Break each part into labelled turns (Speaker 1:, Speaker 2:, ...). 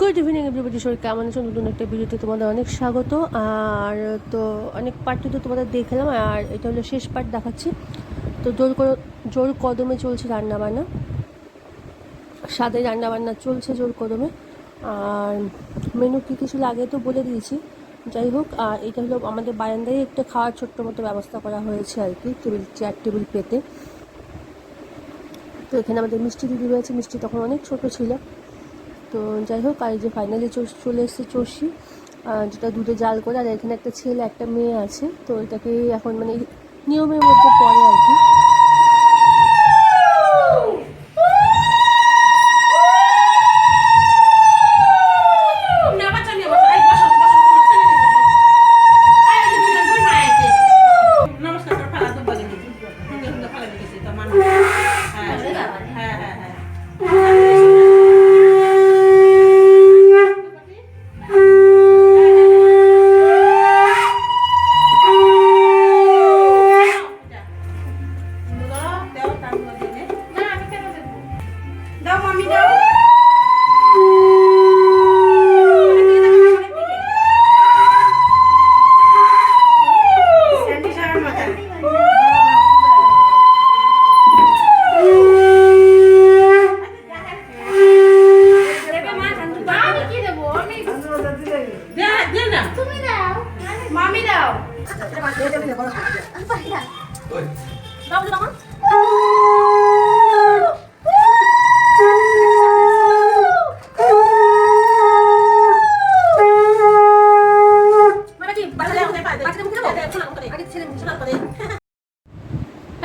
Speaker 1: Good evening everybody সবাই কেমন আছো? নতুন একটা ভিডিওতে তোমাদের অনেক স্বাগত। আর তো অনেক পার্টটি তো তোমাদের দেখলাম। আর এটা হলো শেষ পার্ট দেখাচ্ছি। তো জোর জোর কদমে চলছে রান্নাবান্না। স্বাদে রান্নাবান্না চলছে জোর কদমে। আর মেনু কী কিছু লাগে তো বলে দিয়েছি। যাই হোক, আর এটা হলো আমাদের বারান্দায় একটা খাওয়ার ছোট্ট মতো ব্যবস্থা করা হয়েছে আর কি টেবিল চেয়ার টেবিল পেতে। তো এখানে আমাদের মিষ্টি দিদি রয়েছে, মিষ্টি তখন অনেক ছোট ছিল। তো যাই হোক, আর যে ফাইনালি চলে এসেছে চষি যেটা দুধে জাল করে, আর এখানে একটা ছেলে, একটা মেয়ে আছে। তো এটাকে এখন মানে নিয়মের মধ্যে পড়ে আর কি।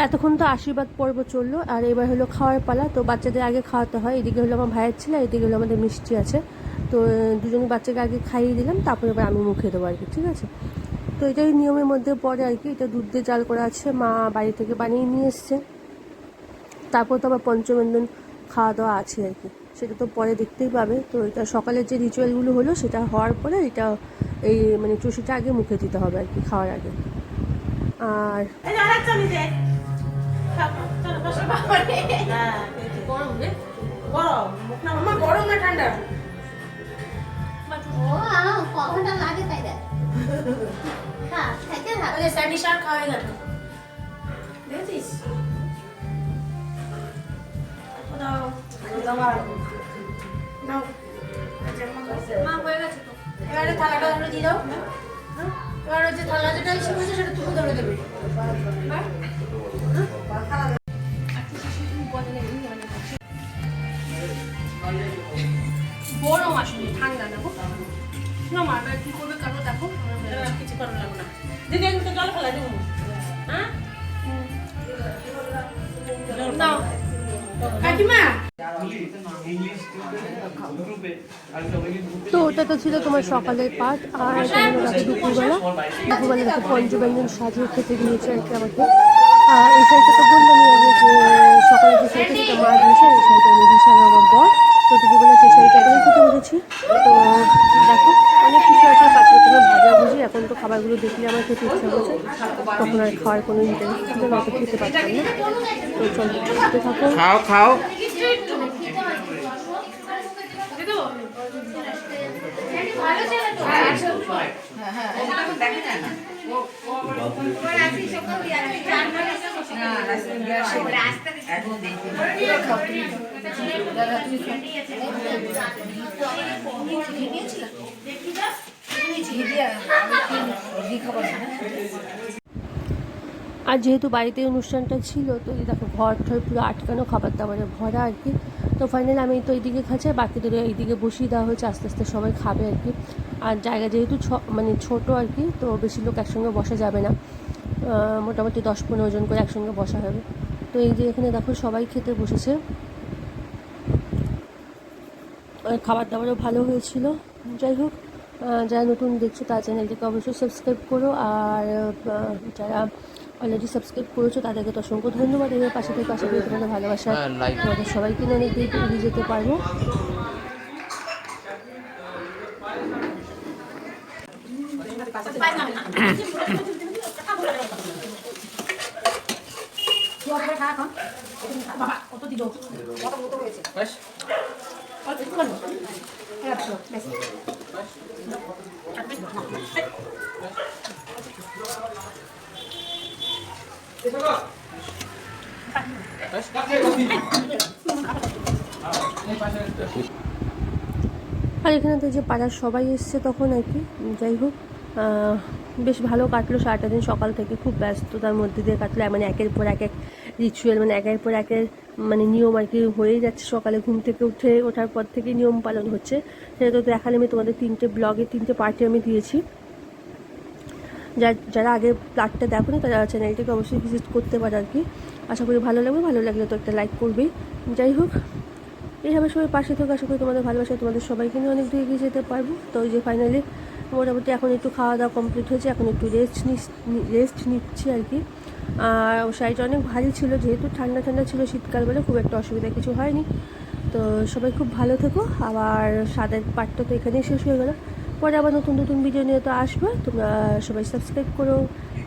Speaker 1: এতক্ষণ তো আশীর্বাদ পর্ব চলল আর এবার হলো খাওয়ার পালা। তো বাচ্চাদের আগে খাওয়াতে হয়। এদিকে হলো আমার ভাইয়ের ছেলে এদিকে হলো আমাদের মিষ্টি আছে। তো আহ, দুজনই বাচ্চাকে আগে খাইয়ে দিলাম তারপরে এবার আমি মুখে দেবো আর কি ঠিক আছে? তো এটাই নিয়মের মধ্যে পড়ে আর কি। এটা দুধ দিয়ে জাল করা আছে মা বাড়ি থেকে বানিয়ে নিয়ে এসছে। তারপর তো আবার পঞ্চমেন্দন খাওয়া দাওয়া আছে আর কি। সেটা তো পরে দেখতেই পাবে। তো এটা সকালের যে রিচুয়ালগুলো হলো সেটা হওয়ার পরে এটা এই মানে চুষিটা আগে মুখে দিতে হবে আর কি খাওয়ার আগে। আর
Speaker 2: গরম না
Speaker 3: ঠান্ডা?
Speaker 4: খা খাইতে থাক
Speaker 3: ওই যে স্যান্ডি সার খাওয়া হয়ে গেল দেখেছিস? মা, হয়ে গেছে এবারে থালাটা দিয়ে দাও। এবার হচ্ছে থালা যেটা হয়েছে সেটা তুমি ধরে দেবে। হ্যাঁ?
Speaker 2: গরম আসলে ঠান্ডা দেখো না মা কি করবে? কারও দেখো। কিছু করার লাগবে না। দিদি আমি তো জল ফেলা দেবো। হ্যাঁ?
Speaker 3: কাকিমা।
Speaker 1: তো ওটা তো ছিল তোমার সকালের পাঠ আর এটা দুপুরবেলা দুপুরবেলা দেখো পঞ্চব্যঞ্জন সাজিয়ে খেতে দিয়েছে আর কি আমাকে। আর এই শাড়িটা তো বললামই আগে যে সকালে যে শাড়িটা সেটা মা দিয়েছে এই শাড়িটা আমি দিয়েছি আর আমার বর। তো দুপুরবেলা সেই শাড়িটা করে খেতে বসেছি তো দেখো অনেক কিছু আছে পাঁচটা তুমি ভাজা ভুজি এখন তো খাবারগুলো দেখলে আমার খেতে ইচ্ছা হয়েছে। তখন আর খাওয়ার কোনো ইন্টারেস্ট ছিল না অত খেতে পারতাম না। তো চল খেতে থাকো।
Speaker 5: খাও খাও।
Speaker 1: আর যেহেতু বাড়িতে অনুষ্ঠানটা ছিল, তো দেখো ঘর ঠর পুরো আটকানো, খাবার দাবারে ভরা আর কি। তো ফাইনালি আমি তো এইদিকে খাচ্ছি আর বাকিদের এইদিকে বসিয়ে দেওয়া হয়েছে, আস্তে আস্তে সবাই খাবে আর কি। আর জায়গা যেহেতু ছ মানে ছোট আর কি, তো বেশি লোক একসঙ্গে বসা যাবে না। মোটামুটি দশ পনেরো জন করে একসঙ্গে বসা হবে। তো এই যে এখানে দেখো সবাই খেতে বসেছে। খাবার দাবারও ভালো হয়েছিল। যাই হোক যারা নতুন দেখছ তার চ্যানেলটিকে অবশ্যই সাবস্ক্রাইব করো আর যারা অলরেডি সাবস্ক্রাইব করেছ তাদেরকে তো অসংখ্য ধন্যবাদ। এবার পাশে থেকে পাশে থেকে তোমাদের ভালোবাসা
Speaker 5: হ্যাঁ,
Speaker 1: তোমাদের সবাইকে নিয়ে অনেক এগিয়ে যেতে পারব।
Speaker 3: কত দিল কত কত হয়েছে
Speaker 1: আর এখানে তো যে পাড়ার সবাই এসছে তখন আর কি, যাই হোক বেশ ভালো কাটলো সারাটা দিন সকাল থেকে, খুব ব্যস্ততার মধ্যে দিয়ে কাটলো মানে একের পর এক এক রিচুয়াল মানে একের পর একের মানে নিয়ম আর কি হয়েই যাচ্ছে। সকালে ঘুম থেকে উঠে ওঠার পর থেকে নিয়ম পালন হচ্ছে। সেটা তো দেখালে আমি তোমাদের তিনটে ব্লগে তিনটে পার্টি আমি দিয়েছি। যারা আগে প্লাটটা দেখো না তারা চ্যানেলটিকে অবশ্যই ভিজিট করতে পারে আর কি। আশা করি ভালো লাগবে। ভালো লাগলে তো একটা লাইক করবেই যাই হোক এইভাবে সবাই পাশে থেকে। আশা করি তোমাদের ভালোবাসা তোমাদের সবাইকে নিয়ে অনেক দূর এগিয়ে যেতে পারব। তো ওই যে ফাইনালি মোটামুটি এখন একটু খাওয়া দাওয়া কমপ্লিট হয়েছে, এখন একটু রেস্ট রেস্ট নিচ্ছি আর কি। আর শাড়িটা অনেক ভারী ছিল, যেহেতু ঠান্ডা ঠান্ডা ছিল শীতকাল বলে খুব একটা অসুবিধা কিছু হয়নি। তো সবাই খুব ভালো থেকো, আবার সাদের পার্টটা তো এখানেই শেষ হয়ে গেলো। পরে আবার নতুন নতুন ভিডিও নিয়ে তো আসবে, তোমরা সবাই সাবস্ক্রাইব করো,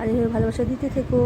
Speaker 1: আর এভাবে ভালোবাসা দিতে থেকো।